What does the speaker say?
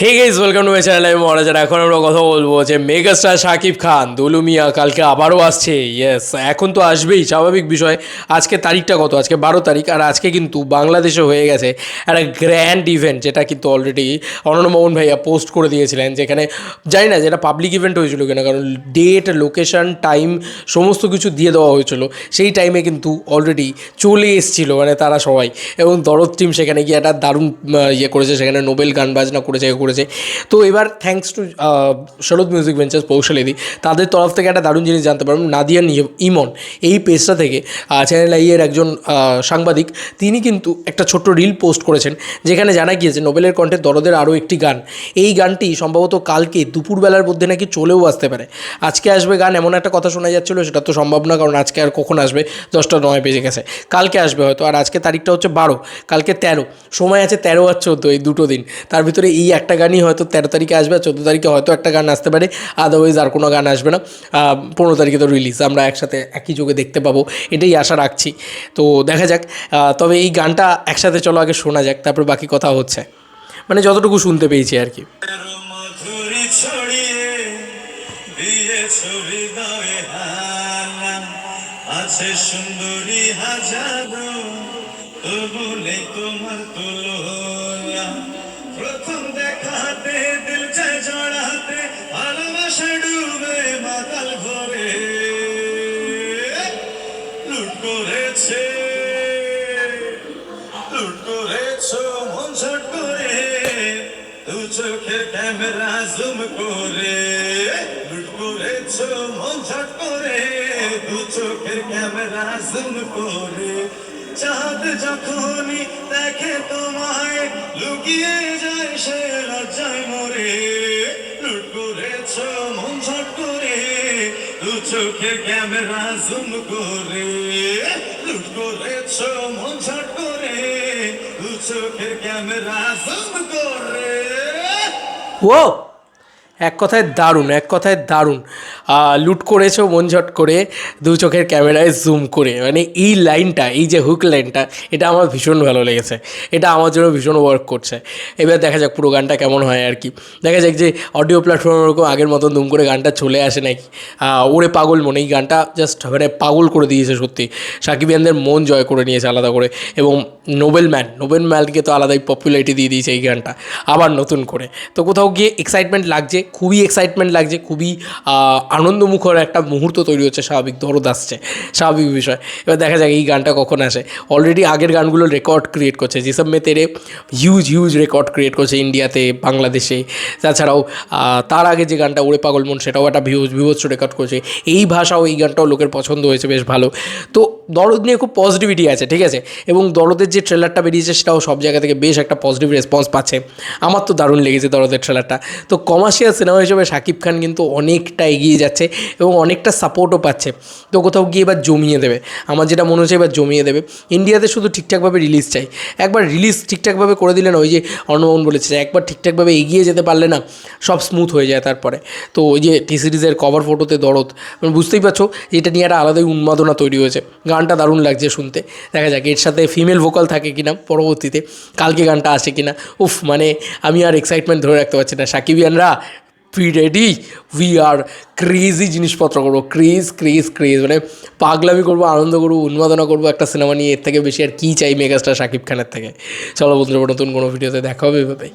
Hey guys welcome to my channel আমি মহারাজার এখন আমরা কথা বলব যে মেগাস্টার শাকিব খান দুলু মিয়া, কালকে আবারও আসছে। ইয়েস এখন তো আসবেই, স্বাভাবিক বিষয়। আজকে তারিখটা কত? আজকে বারো তারিখ, আর আজকে কিন্তু বাংলাদেশে হয়ে গেছে একটা গ্র্যান্ড ইভেন্ট যেটা কিন্তু অলরেডি অনন্য মোহন ভাইয়া পোস্ট করে দিয়েছিলেন, যেখানে জানি না যেটা পাবলিক ইভেন্ট হয়েছিল কিনা, কারণ ডেট লোকেশন টাইম সমস্ত কিছু দিয়ে দেওয়া হয়েছিল। সেই টাইমে কিন্তু অলরেডি চলে এসেছিল মানে তারা সবাই। এবং দরদ টিম সেখানে গিয়ে একটা দারুণ ইয়ে করেছে, সেখানে নোবেল গান বাজনা করেছে করেছে। তো এবার thanks to Sharat music ventures পৌশালিদি তাদের তরফ থেকে একটা দারুণ জিনিস জানতে পারবেন নাদিয়া ইমন, এই পেজটা থেকে চ্যানেল আইয়ের একজন সাংবাদিক, তিনি কিন্তু একটা ছোট্ট রিল পোস্ট করেছেন, যেখানে জানা গিয়েছে নোবেলের কণ্ঠে দরদের আরও একটি গান। এই গানটি সম্ভবত কালকে দুপুরবেলার মধ্যে নাকি চলেও আসতে পারে। আজকে আসবে গান, এমন একটা কথা শোনা যাচ্ছিল, সেটা তো সম্ভব না, কারণ আজকে আর কখন আসবে? দশটা নয় বেজে গেছে। কালকে আসবে হয়তো, আর আজকে তারিখটা হচ্ছে বারো, কালকে তেরো, সময় আছে তেরো আর চোদ্দ এই দুটো দিন। তার ভিতরে এই একটা গানই হয়তো তেরো তারিখে আসবে, আর চোদ্দ তারিখে হয়তো একটা গান আসতে পারে। আদারওয়াইজ আর কোনো গান আসবে না। পনেরো তারিখে তো রিলিজ আমরা একসাথে একই যোগে দেখতে পাবো। এটাই আশা রাখছি। তো দেখা যাক। তবে এই গানটা একসাথে চলো, আগে শোনা যাক, তারপর বাকি কথা হচ্ছে। মানে যতটুকু শুনতে পেয়েছি আর কি। আছে সুন্দরী তোমার তুলনা। প্রথম দেখাতে, দিল জড়াতে, ভালোবাসা ডুবে মাতাল ঘরে। লুট করেছে, লুট করেছ, মন ঝট করে, দু চোখের ক্যামেরা জুম করে। লুট করেছ, মন ঝট করে, দু চোখের ক্যামেরা জুম করে। চাঁদ যখনই দেখে তোমায়, লুকিয়ে যায় সে লজ্জায় মরে। লুট করেছ, মন ঝট করে, দু চোখের ক্যামেরা জুম করে। লুট করেছ, মন ঝট করে, দু চোখের ক্যামেরা জুম করে। ও এক কথায় দারুণ, এক কথায় দারুণ। লুট করেছ, মন ঝট করে দু চোখের ক্যামেরায় জুম করে। মানে এই লাইনটা এই যে হুক লাইনটা এটা আমার ভীষণ ভালো লেগেছে। এটা আমার জন্য ভীষণ ওয়ার্ক করছে। এবার দেখা যাক পুরো গানটা কেমন হয় আর কি। দেখা যাক যে অডিও প্ল্যাটফর্ম ওরকম আগের মতন দুম করে গানটা চলে আসে নাকি। ওরে পাগল মনে, এই গানটা জাস্ট মানে পাগল করে দিয়েছে সত্যি। সাকিবিয়ানদের মন জয় করে নিয়েছে আলাদা করে। এবং নোবেল ম্যান নোবেল ম্যানকে তো আলাদাই পপুলারিটি দিয়ে দিয়েছে এই গানটা। আবার নতুন করে। তো কোথাও গিয়ে এক্সাইটমেন্ট লাগছে খুবই এক্সাইটমেন্ট লাগছে, খুবই আনন্দমুখর একটা মুহূর্ত তৈরি হচ্ছে স্বাভাবিক, দরদ আসছে, স্বাভাবিক বিষয়। এবার দেখা যাক এই গানটা কখন আসে। অলরেডি আগের গানগুলো রেকর্ড ক্রিয়েট করছে যেসব মে তেরে হিউজ হিউজ রেকর্ড ক্রিয়েট করছে ইন্ডিয়াতে, বাংলাদেশে। তাছাড়াও তার আগে যে গানটা ওরে পাগল মন, সেটাও একটা ভিউজ ভিউজ রেকর্ড করছে। এই ভাষাও, এই গানটাও লোকের পছন্দ হয়েছে, বেশ ভালো। তো দরদ নিয়ে খুব পজিটিভিটি আছে, ঠিক আছে? এবং দরদের যে ট্রেলারটা বেরিয়েছে সেটাও সব জায়গা থেকে বেশ একটা পজিটিভ রেসপন্স পাচ্ছে। আমার তো দারুণ লেগেছে দরদের ট্রেলারটা তো কমার্শিয়াল সিনেমা হিসেবে শাকিব খান কিন্তু অনেকটা এগিয়ে যাচ্ছে এবং অনেকটা সাপোর্টও পাচ্ছে। তো কোথাও গিয়ে এবার জমিয়ে দেবে। আমার যেটা মনে হচ্ছে এবার জমিয়ে দেবে। ইন্ডিয়াতে শুধু ঠিকঠাকভাবে রিলিজ চাই। একবার রিলিজ ঠিকঠাকভাবে করে দিলে না, ওই যে অর্ণমোহন বলেছে একবার ঠিকঠাকভাবে এগিয়ে যেতে পারলে না, সব স্মুথ হয়ে যায় তারপরে। তো ওই যে টি সিরিজের কভার ফটোতে দরদ। মানে বুঝতেই পারছ, এটা নিয়ে একটা আলাদাই উন্মাদনা তৈরি হয়েছে। গানটা দারুণ লাগছে শুনতে। দেখা যাক, এর সাথে ফিমেল ভোকাল থাকে কিনা পরবর্তীতে, কালকে গানটা আসে কিনা। উফ মানে আমি আর এক্সাইটমেন্ট ধরে রাখতে পারছি না। সাকিবিয়ানরা be ready we are crazy জিনিসপত্র করব। ক্রেজ ক্রেজ ক্রেজ মানে পাগলামি করব, আনন্দ করব, উন্মাদনা করব একটা সিনেমা নিয়ে। এর থেকে বেশি আর কী চাই মেগাস্টার শাকিব খানের থেকে? চলো বন্ধুরা, নতুন কোনো ভিডিওতে দেখা হবে এভাবে